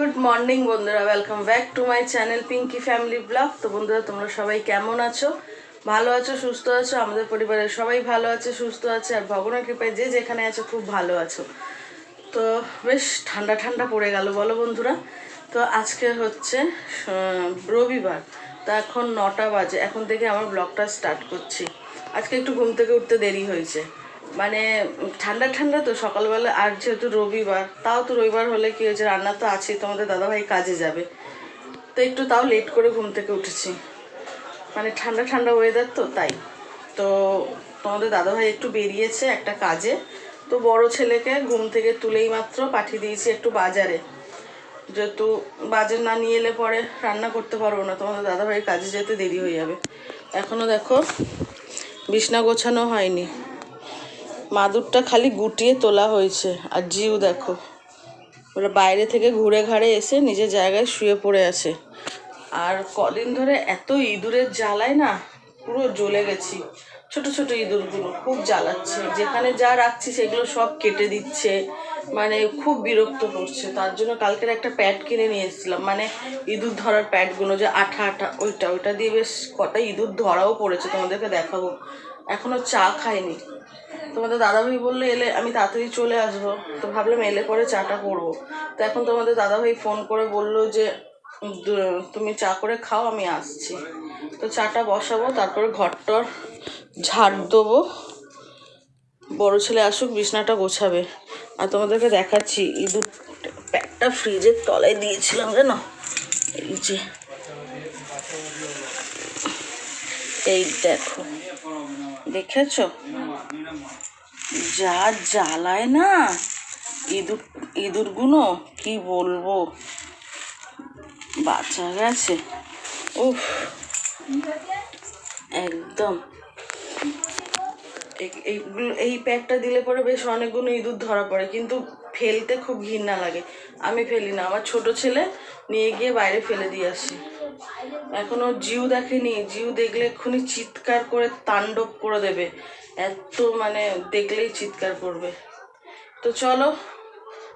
Good morning বন্ধুরা। Welcome back to my channel Pinki family vlog তো বন্ধুরা, তোমরা সবাই কেমন আছো? ভালো আছো, সুস্থ আছো? আমাদের পরিবারের সবাই ভালো আছে, সুস্থ আছে, আর ভগবানের কৃপায় যে যেখানে আছো, খুব ভালো আছো। তো বেশ ঠান্ডা ঠান্ডা পড়ে গেল, বলো বন্ধুরা। তো আজকে হচ্ছে রবিবার। তো এখন নটা বাজে। এখন থেকে আমার ব্লগটা স্টার্ট করছি। আজকে একটু ঘুম থেকে উঠতে দেরি হয়েছে। মানে ঠান্ডা ঠান্ডা তো, সকালবেলা আর যেহেতু রবিবার, তাও তো রবিবার হলে কি হয়েছে, রান্না তো আছেই, তোমাদের দাদাভাই কাজে যাবে। তো একটু তাও লেট করে ঘুম থেকে উঠেছি। মানে ঠান্ডা ঠান্ডা ওয়েদার তো, তাই। তো তোমাদের দাদাভাই একটু বেরিয়েছে একটা কাজে, তো বড় ছেলেকে ঘুম থেকে তুলেই মাত্র পাঠিয়ে দিয়েছি একটু বাজারে। যেহেতু বাজার না নিয়ে এলে পরে রান্না করতে পারব না, তোমাদের দাদাভাই কাজে যেতে দেরি হয়ে যাবে। এখনও দেখো, বিছনা গোছানো হয়নি। মাদুরটা খালি গুটিয়ে তোলা হয়েছে। আর জিউ দেখো, ওরা বাইরে থেকে ঘুরে ঘাড়ে এসে নিজের জায়গায় শুয়ে পড়ে আছে। আর কদিন ধরে এত ইঁদুরের জ্বালায় না, পুরো জ্বলে গেছি। ছোট ছোট ইঁদুরগুলো খুব জ্বালাচ্ছে। যেখানে যা রাখছি সেগুলো সব কেটে দিচ্ছে। মানে খুব বিরক্ত করছে। তার জন্য কালকের একটা প্যাড কিনে নিয়ে এসেছিলাম। মানে ইঁদুর ধরার প্যাডগুলো যে আঠা আঠা, ওইটা ওইটা দিয়ে বেশ কটা ইঁদুর ধরাও পড়েছে। তোমাদেরকে দেখাবো। এখনও চা খাইনি। তোমাদের দাদাভাই বলল, এলে আমি তাড়াতাড়ি চলে আসব। তো ভাবলাম এলে পরে চাটা করব। তো এখন তোমাদের দাদাভাই ফোন করে বলল যে তুমি চা করে খাও, আমি আসছি। তো চাটা বসাবো, তারপরে ঘরটর ঝাড় দেবো। বড় ছেলে আসুক, বিছনাটা গোছাবে। আর তোমাদেরকে দেখাচ্ছি, ইঁদুর প্যাকটা ফ্রিজের তলায় দিয়েছিলাম, জানো? এই যে। এই দেখো। দেখেছ? যা জ্বালায় না? ইঁদুর, ইঁদুরগুলো, কি বলব? বাচ্চা গেছে। উফ। একদম। এই- এইগুলো এই প্যাকটা দিলে পরে বেশ অনেকগুলো ইঁদুর ধরা পড়ে, কিন্তু ফেলতে খুব ঘৃণা লাগে। আমি ফেলি না। আমার ছোট ছেলে নিয়ে গিয়ে বাইরে ফেলে দিয়ে আসি। এখনও জিউ দেখেনি। জিউ দেখলে এক্ষুনি চিৎকার করে তাণ্ডব করে দেবে। এত মানে দেখলেই চিৎকার করবে। তো চলো,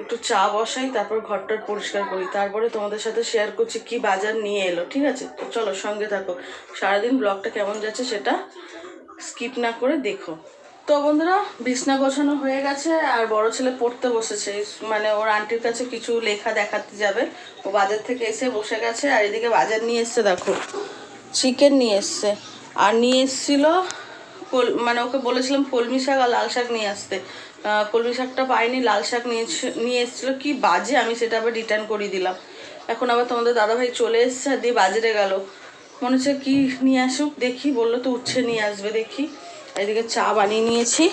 একটু চা বসাই, তারপর ঘরটার পরিষ্কার করি। তারপরে তোমাদের সাথে শেয়ার করছি কি বাজার নিয়ে এলো, ঠিক আছে? তো চলো সঙ্গে থাকো। সারাদিন ব্লগটা কেমন যাচ্ছে সেটা স্কিপ না করে দেখো। তো বন্ধুরা, বিছনা গোছানো হয়ে গেছে আর বড় ছেলে পড়তে বসেছে। মানে ওর আন্টির কাছে কিছু লেখা দেখাতে যাবে। ও বাজার থেকে এসে বসে গেছে আর এদিকে বাজার নিয়ে এসছে, দেখো। চিকেন নিয়ে এসছে। আর নিয়ে এসছিল মানে ওকে বলেছিলাম কলমি শাক আর লাল শাক নিয়ে আসতে। কলমি শাকটা পাইনি, লাল শাক নিয়ে নিয়ে এসেছিল। কি বাজে, আমি সেটা আবার রিটার্ন করিয়ে দিলাম। এখন আবার তোমাদের দাদাভাই চলে এসছে আর দিয়ে বাজারে গেল। মনে হচ্ছে কি নিয়ে আসুক, দেখি, বলল তো উচ্ছে নিয়ে আসবে, দেখি। এদিকে চা বানিয়ে নিয়েছি।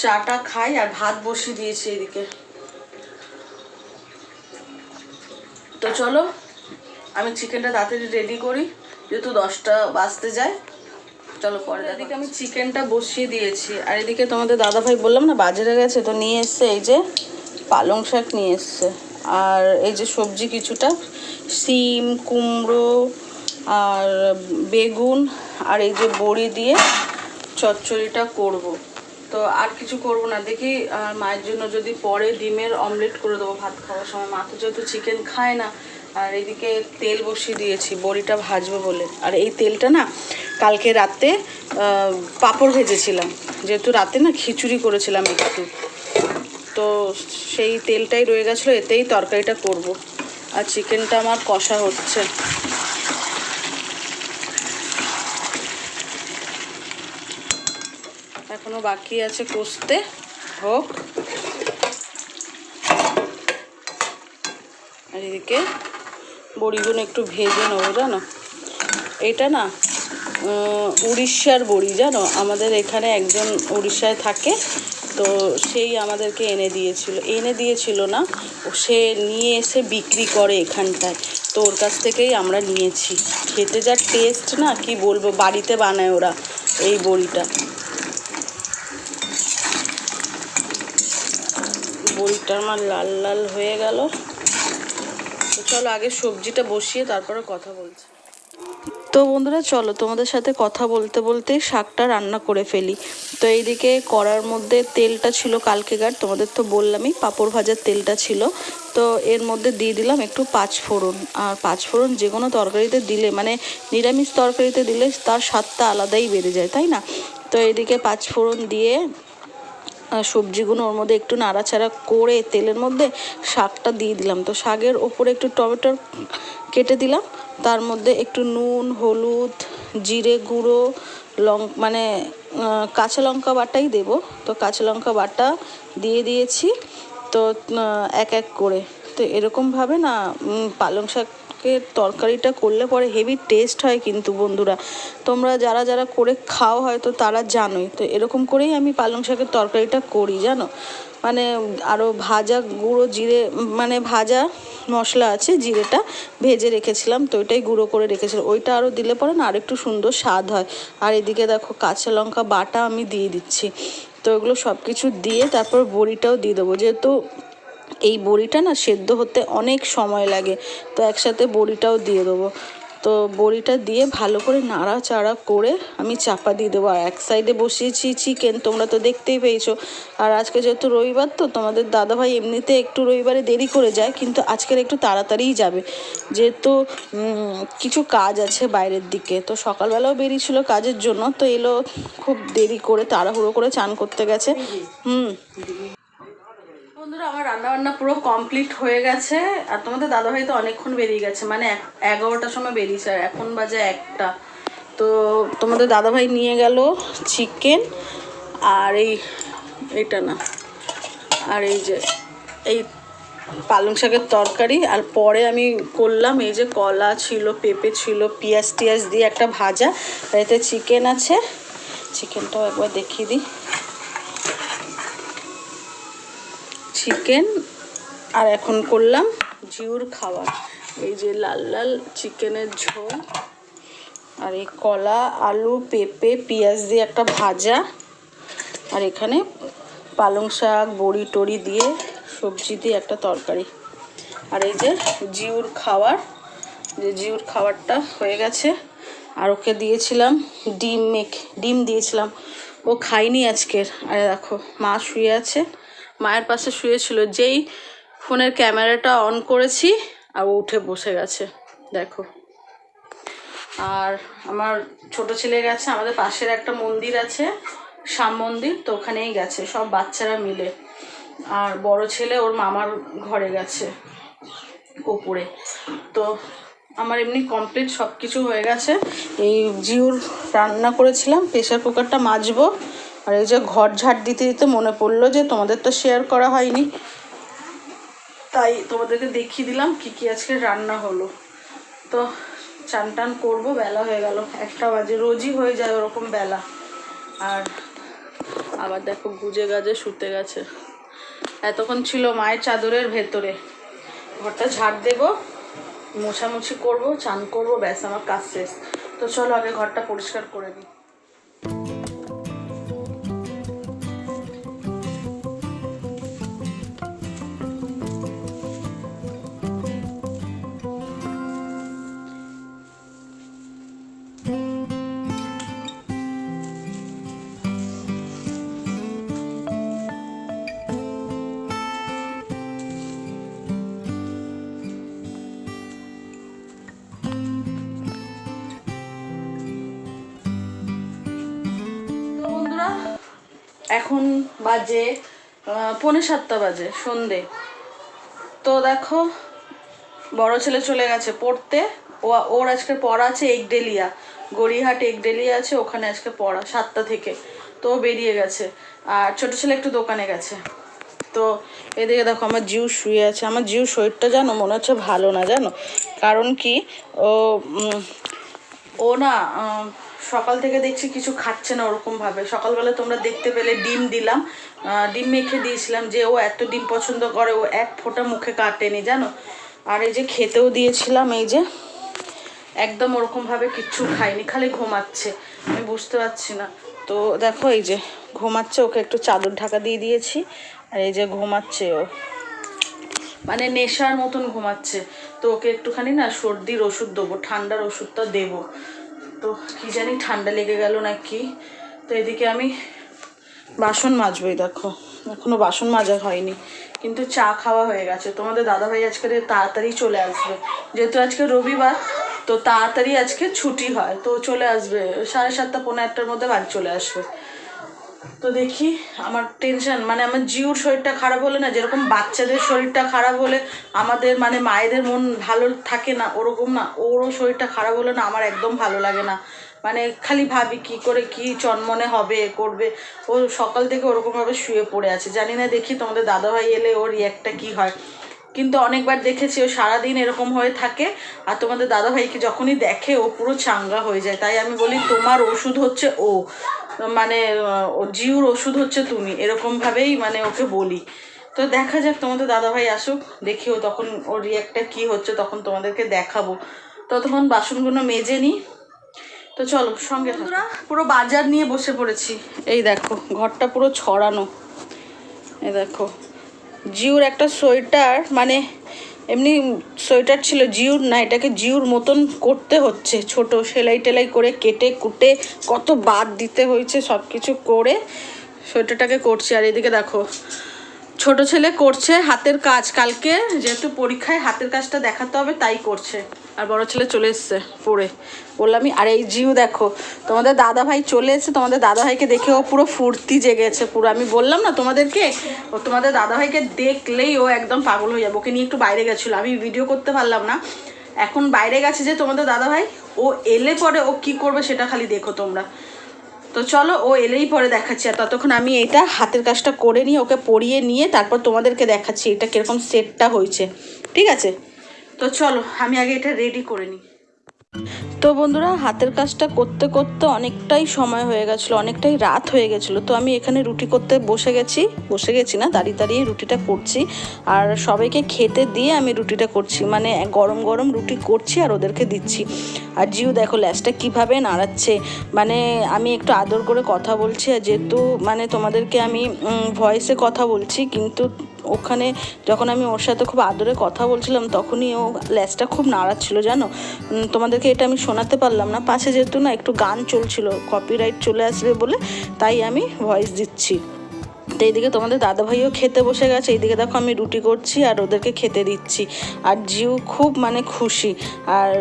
চাটা খাই আর ভাত বসিয়ে দিয়েছি এদিকে। তো চলো আমি চিকেনটা তাড়াতাড়ি রেডি করি যেহেতু দশটা বাজতে যায়। চলো পরে এদিকে আমি চিকেনটা বসিয়ে দিয়েছি আর এদিকে তোমাদের দাদাভাই বললাম না বাজারে গেছে তো নিয়ে এসছে এই যে পালং শাক নিয়ে এসছে। আর এই যে সবজি কিছুটা সিম কুমড়ো আর বেগুন আর এই যে বড়ি দিয়ে চচ্চড়িটা করব। তো আর কিছু করব না। দেখি, আর মায়ের জন্য যদি পরে ডিমের অমলেট করে দেবো ভাত খাওয়ার সময়। মা তো যেহেতু চিকেন খায় না, আর এদিকে তেল বসিয়ে দিয়েছি, বড়িটা ভাজবো বলে। আর এই তেলটা না, কালকে রাতে পাঁপড় ভেজেছিলাম। যেহেতু রাতে না খিচুড়ি করেছিলাম একটু। তো সেই তেলটাই রয়ে গেছিল, এতেই তরকারিটা করব। আর চিকেনটা আমার কষা হচ্ছে। এখনও বাকি আছে কষতে। হোক। আর এদিকে বড়িগুলো একটু ভেজে নেব, জানো? এটা না উড়িষ্যার বড়ি, জানো? আমাদের এখানে একজন উড়িষ্যায় থাকে, তো সেই আমাদেরকে এনে দিয়েছিল। এনে দিয়েছিল না সে নিয়ে এসে বিক্রি করে এখানটায়। তো ওর কাছ থেকেই আমরা নিয়েছি। খেতে যা টেস্ট না, কি বলব, বাড়িতে বানায় ওরা এই বড়িটা। বড়িটা আমার লাল লাল হয়ে গেল। তো চলো আগে সবজিটা বসিয়ে তারপরে কথা বলছি। তো বন্ধুরা, চলো তোমাদের সাথে কথা বলতে বলতে শাকটা রান্না করে ফেলি। তো এইদিকে কড়ার মধ্যে তেলটা ছিল কালকেকার তোমাদের তো বললামই পাঁপড় ভাজার তেলটা ছিল। তো এর মধ্যে দিয়ে দিলাম একটু পাঁচ ফোড়ন। আর পাঁচ ফোড়ন যে কোনো তরকারিতে দিলে মানে নিরামিষ তরকারিতে দিলে তার স্বাদটা আলাদাই বেড়ে যায়, তাই না? তো এদিকে পাঁচ ফোড়ন দিয়ে সবজিগুলো ওর মধ্যে একটু নাড়াচাড়া করে তেলের মধ্যে শাকটা দিয়ে দিলাম। তো শাকের ওপরে একটু টমেটো কেটে দিলাম। তার মধ্যে একটু নুন, হলুদ, জিরে গুঁড়ো, লং মানে কাঁচা লঙ্কা বাটাই দেবো। তো কাঁচা লঙ্কা বাটা দিয়ে দিয়েছি। তো এক এক করে। তো এরকমভাবে না পালং পালং শাকের তরকারিটা করলে পরে হেভি টেস্ট হয় কিন্তু বন্ধুরা। তোমরা যারা যারা করে খাও হয়তো তারা জানোই। তো এরকম করেই আমি পালং শাকের তরকারিটা করি, জানো? মানে আরও ভাজা গুঁড়ো জিরে মানে ভাজা মশলা আছে জিরেটা ভেজে রেখেছিলাম, তো ওইটাই গুঁড়ো করে রেখেছিলাম। ওইটা আরও দিলে পরে না আরেকটু সুন্দর স্বাদ হয়। আর এদিকে দেখো কাঁচা লঙ্কা বাটা আমি দিয়ে দিচ্ছি। তো এগুলো সব কিছু দিয়ে তারপর বড়িটাও দিয়ে দেবো। যেহেতু এই বড়িটা না সেদ্ধ হতে অনেক সময় লাগে, তো একসাথে বড়িটাও দিয়ে দেবো। তো বড়িটা দিয়ে ভালো করে নাড়াচাড়া করে আমি চাপা দিয়ে দেবো। আর এক সাইডে বসিয়েছি চিকেন, তোমরা তো দেখতেই পেয়েছ। আর আজকে যেহেতু রবিবার, তো তোমাদের দাদাভাই এমনিতে একটু রবিবারে দেরি করে যায়, কিন্তু আজকের একটু তাড়াতাড়িই যাবে। যেহেতু কিছু কাজ আছে বাইরের দিকে, তো সকালবেলাও বেরিয়েছিল কাজের জন্য, তো এলো খুব দেরি করে, তাড়াহুড়ো করে চান করতে গেছে। হুম। বন্ধুরা, আমার রান্না বান্না পুরো কমপ্লিট হয়ে গেছে। আর তোমাদের দাদাভাই তো অনেকক্ষণ বেরিয়ে গেছে মানে এগারোটার সময় বেরিয়েছে, আর এখন বাজে একটা। তো তোমাদের দাদাভাই নিয়ে গেল চিকেন আর এই এটা না, আর এই যে এই পালং শাকের তরকারি, আর পরে আমি করলাম এই যে কলা ছিল, পেঁপে ছিল, পেঁয়াজ টিয়াজ দিয়ে একটা ভাজা এতে চিকেন আছে। চিকেনটাও একবার দেখিয়ে দিই। চিকেন আর এখন করলাম জিউর খাবার। এই যে লাল লাল চিকেনের ঝোল, আর এই কলা, আলু, পেঁপে, পেঁয়াজ দিয়ে একটা ভাজা, আর এখানে পালং শাক, বড়ি টড়ি দিয়ে সবজি দিয়ে একটা তরকারি। আর এই যে জিউর খাবার, যে জিউর খাবারটা হয়ে গেছে, আর ওকে দিয়েছিলাম ডিম মেখ, ডিম দিয়েছিলাম। ও খায়নি আজকের। আর দেখো, মা শুয়ে আছে। মায়ের পাশে শুয়েছিল, যেই ফোনের ক্যামেরাটা অন করেছি আর ও উঠে বসে গেছে, দেখো। আর আমার ছোট ছেলে গেছে, আমাদের পাশের একটা মন্দির আছে, শ্যাম মন্দির, তো ওখানেই গেছে, সব বাচ্চারা মিলে। আর বড় ছেলে ওর মামার ঘরে গেছে, ওপরে। তো আমার এমনি কমপ্লিট সব কিছু হয়ে গেছে। এই জিউর রান্না করেছিলাম প্রেশার কুকারটা মাজবো। আর এই যে ঘর ঝাড় দিতে দিতে মনে পড়ল যে তোমাদের তো শেয়ার করা হয়নি। তাই তোমাদেরকে দেখিয়ে দিলাম কি কি আজকে রান্না হলো। তো চান টান করব, বেলা হয়ে গেল। একটা বাজে, রোজই হয়ে যায় ওরকম বেলা। আর আবার দেখো গুজে গাজে শুতে গেছে। এতক্ষণ ছিল মায়ের চাদরের ভেতরে। ঘরটা ঝাড় দেবো, মোছামুছি করব, চান করব, ব্যাস, আমার কাজ শেষ। তো চলো আগে ঘরটা পরিষ্কার করে নিই। এখন বাজে পৌনে সাতটা বাজে, সন্ধে। তো দেখো, বড় ছেলে চলে গেছে পড়তে। ও, ওর আজকে পড়া আছে একডেলিয়া গড়িয়াহাট একডেলিয়া আছে, ওখানে আজকে পড়া, সাতটা থেকে। তো বেরিয়ে গেছে। আর ছোট ছেলে একটু দোকানে গেছে। তো এদিকে দেখো, আমার জিউ শুয়ে আছে। আমার জিউ শরীরটা জানো, মনে হচ্ছে ভালো না, জানো? কারণ কি, ও ও না সকাল থেকে দেখছি কিছু খাচ্ছে না ওরকম ভাবে সকালবেলা তোমরা দেখতে পেলে ডিম দিলাম। ডিম মেখে দিয়েছিলাম যে ও এত ডিম পছন্দ করে, ও এক ফোঁটা মুখে কাটেনি, জানো? আর এই যে খেতেও দিয়েছিলাম, এই যে একদম ওরকম ভাবে কিচ্ছু খাইনি, খালি ঘুমাচ্ছে। আমি বুঝতে পারছি না। তো দেখো, এই যে ঘুমাচ্ছে, ওকে একটু চাদর ঢাকা দিয়ে দিয়েছি, আর এই যে ঘুমাচ্ছে ও। মানে নেশার মতন ঘুমাচ্ছে। তো ওকে একটুখানি না সর্দির ওষুধ দেবো, ঠান্ডার ওষুধটা দেবো। তো কি জানি ঠান্ডা লেগে গেল নাকি। তো এদিকে আমি বাসন মাজবই, দেখো। এখনও বাসন মাজা হয়নি, কিন্তু চা খাওয়া হয়ে গেছে। তোমাদের দাদাভাই আজকে তাড়াতাড়ি চলে আসবে। যেহেতু আজকে রবিবার, তো তাড়াতাড়ি আজকে ছুটি হয়, তো চলে আসবে। সাড়ে সাতটা পনেরো একটার মধ্যে বাড়ি চলে আসবে। তো দেখি, আমার টেনশন মানে আমার জিউর শরীরটা খারাপ হলে না, যেরকম বাচ্চাদের শরীরটা খারাপ হলে আমাদের মানে মায়েদের মন ভালো থাকে না, ওরকম না, ওরও শরীরটা খারাপ হলে না আমার একদম ভালো লাগে না। মানে খালি ভাবি কি করে কি চনমনে হবে, করবে, ও সকাল থেকে ওরকমভাবে শুয়ে পড়ে আছে। জানি না, দেখি তোমাদের দাদাভাই এলে ওর রিয়াক্টটা কি হয়। কিন্তু অনেকবার দেখেছি, ও সারাদিন এরকম হয়ে থাকে, আর তোমাদের দাদাভাইকে যখনই দেখে, ও পুরো চাঙ্গা হয়ে যায়। তাই আমি বলি, তোমার ওষুধ হচ্ছে ও। মানে ও জিউর ওষুধ হচ্ছে তুমি। এরকমভাবেই মানে ওকে বলি। তো দেখা যাক তোমাদের দাদাভাই আসুক দেখিও তখন ওর রিয়াক্টটা কী হচ্ছে তখন তোমাদেরকে দেখাবো। ততক্ষণ বাসনগুলো মেজে নিই তো চলো সঙ্গে বন্ধুরা পুরো বাজার নিয়ে বসে পড়েছি। এই দেখো ঘরটা পুরো ছড়ানো। এই দেখো জিউর একটা সোয়েটার মানে এমনি সোয়েটার ছিল জিউর, না, এটাকে জিউর মতন করতে হচ্ছে। ছোট সেলাই টেলাই করে কেটে কুটে কত বাদ দিতে হয়েছে সব কিছু করে সোয়েটারটাকে করছি। আর এদিকে দেখো ছোট ছেলে করছে হাতের কাজ। কালকে যেহেতু পরীক্ষায় হাতের কাজটা দেখাতে হবে, তাই করছে। আর বড় ছেলে চলে এসছে পড়ে। বললামই আর এই জিউ দেখো, তোমাদের দাদা ভাই চলে এসেছে, তোমাদের দাদা ভাইকে দেখে ও পুরো ফুর্তি জেগেছে, পুরো। আমি বললাম, না, তোমাদেরকে, ও তোমাদের দাদা ভাইকে দেখলেই ও একদম পাগল হয়ে যাবে, ওকে নিয়ে একটু বাইরে গেছিল। আমি ভিডিও করতে পারলাম না। এখন বাইরে গেছে যে তোমাদের দাদা ভাই ও এলে পরে ও কি করবে সেটা খালি দেখো তোমরা। তো চলো, ও এলেই পরে দেখাচ্ছি। আর ততক্ষণ আমি এটা হাতের কাজটা করে নিয়ে, ওকে পরিয়ে নিয়ে তারপর তোমাদেরকে দেখাচ্ছি এটা কীরকম সেটটা হয়েছে। ঠিক আছে? তো চলো, আমি আগে এটা রেডি করে নিই। তো বন্ধুরা, হাতের কাজটা করতে করতে অনেকটাই সময় হয়ে গেছিল, অনেকটাই রাত হয়ে গেছিল। তো আমি এখানে রুটি করতে বসে গেছি বসে গেছি না, দাঁড়িয়ে দাঁড়িয়ে রুটিটা করছি। আর সবাইকে খেতে দিয়ে আমি রুটিটা করছি মানে গরম গরম রুটি করছি আর ওদেরকে দিচ্ছি। আর জিউ দেখো ল্যাসটা কীভাবে নাড়াচ্ছে। মানে আমি একটু আদর করে কথা বলছি, আর যেহেতু মানে তোমাদেরকে আমি ভয়েসে কথা বলছি, কিন্তু ওখানে যখন আমি ওর সাথে খুব আদরে কথা বলছিলাম, তখনই ও ল্যাসটা খুব নাড়াচ্ছিল জানো? তোমাদেরকে এটা আমি শোনাতে পারলাম না। পাশে যেহেতু না একটু গান চলছিল কপিরাইট চলে আসবে বলে, তাই আমি ভয়েস দিচ্ছি। তো এইদিকে তোমাদের দাদাভাইও খেতে বসে গেছে। এইদিকে দেখো আমি রুটি করছি আর ওদেরকে খেতে দিচ্ছি। আর জিউ খুব মানে খুশি। আর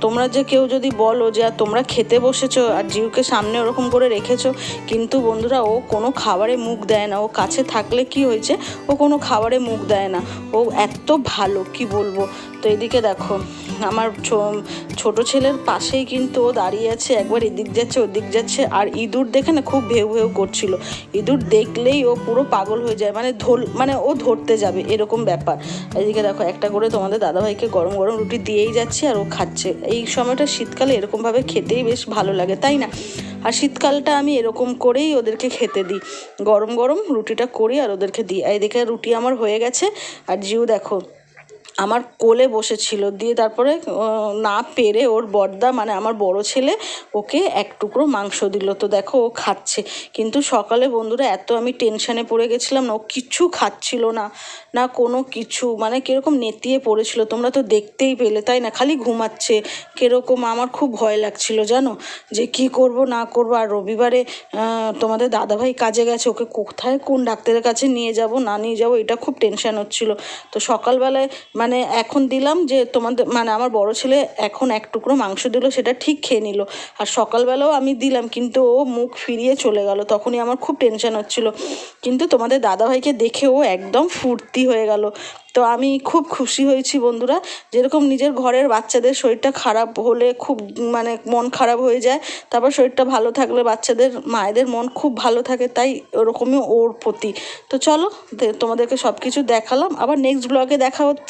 তোমরা যে কেউ যদি বলো যে, আর তোমরা খেতে বসেছো আর জিউকে সামনে ওরকম করে রেখেছো, কিন্তু বন্ধুরা ও কোনো খাবারে মুখ দেয় না। ও কাছে থাকলে কি হয়েছে? ও কোনো খাবারে মুখ দেয় না। ও এত ভালো, কি বলব? তো এদিকে দেখো, আমার ছোট ছেলের পাশেই কিন্তু ও দাঁড়িয়ে আছে। একবার এদিক যাচ্ছে, ওদিক যাচ্ছে। আর ইঁদুর দেখে না খুব ভেউ ভেউ করছিল। ইঁদুর দেখলেই ও পুরো পাগল হয়ে যায় মানে ধর মানে ও ধরতে যাবে, এরকম ব্যাপার। এদিকে দেখো, একটা করে তোমাদের দাদাভাইকে গরম গরম রুটি দিয়েই যাচ্ছে আর ও খাচ্ছে। এই সময়টা শীতকালে এরকমভাবে খেতেই বেশ ভালো লাগে, তাই না? আর শীতকালটা আমি এরকম করেই ওদেরকে খেতে দিই। গরম গরম রুটিটা করি আর ওদেরকে দিই। এদিকে রুটি আমার হয়ে গেছে। আর জিও দেখো আমার কোলে বসেছিল। দিয়ে তারপরে না পেরে ওর বর্দা মানে আমার বড় ছেলে, ওকে এক টুকরো মাংস দিল। তো দেখো, ও খাচ্ছে। কিন্তু সকালে বন্ধুরা, এত আমি টেনশনে পড়ে গেছিলাম না, ও কিচ্ছু খাচ্ছিল না। না কোনো কিছু মানে কীরকম নেতিয়ে পড়েছিল। তোমরা তো দেখতেই পেলে, তাই না? খালি ঘুমাচ্ছে। কীরকম আমার খুব ভয় লাগছিল, জানো? যে কি করব, না করব? আর রবিবারে তোমাদের দাদাভাই কাজে গেছে, ওকে কোথায় কোন ডাক্তারের কাছে নিয়ে যাব, না নিয়ে যাব, এটা খুব টেনশান হচ্ছিল। তো সকালবেলায় মানে এখন দিলাম যে তোমাদের মানে আমার বড় ছেলে এখন এক টুকরো মাংস দিল, সেটা ঠিক খেয়ে নিল। আর সকালবেলাও আমি দিলাম, কিন্তু ও মুখ ফিরিয়ে চলে গেল। তখনই আমার খুব টেনশন হচ্ছিল। কিন্তু তোমাদের দাদাভাইকে দেখে ও একদম ফুর্তি হয়ে গেল। তো আমি খুব খুশি হয়েছি বন্ধুরা। যেরকম নিজের ঘরের বাচ্চাদের শরীরটা খারাপ হলে খুব মানে মন খারাপ হয়ে যায়, তারপর শরীরটা ভালো থাকলে বাচ্চাদের, মায়েদের মন খুব ভালো থাকে, তাই ওরকমই ওর প্রতি। তো চলো তোমাদেরকে সব কিছু দেখালাম। আবার নেক্সট ব্লগে দেখা হচ্ছে।